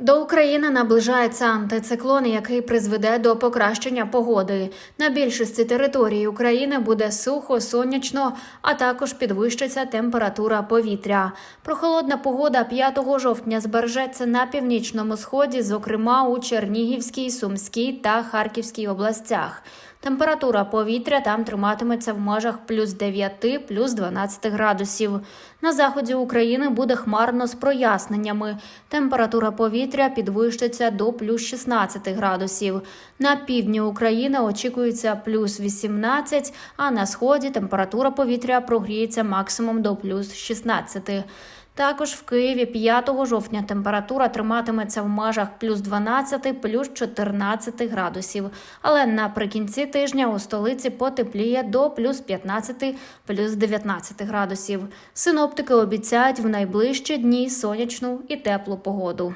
До України наближається антициклон, який призведе до покращення погоди. На більшості території України буде сухо, сонячно, а також підвищиться температура повітря. Прохолодна погода 5 жовтня збережеться на північному сході, зокрема у Чернігівській, Сумській та Харківській областях. Температура повітря там триматиметься в межах плюс 9, плюс 12 градусів. На заході України буде хмарно з проясненнями. Температура повітря підвищиться до плюс 16 градусів. На півдні України очікується плюс 18, а на сході температура повітря прогріється максимум до плюс 16. Також в Києві 5 жовтня температура триматиметься в межах плюс 12, плюс 14 градусів. Але наприкінці тижня у столиці потепліє до плюс 15, плюс 19 градусів. Синоптики обіцяють в найближчі дні сонячну і теплу погоду.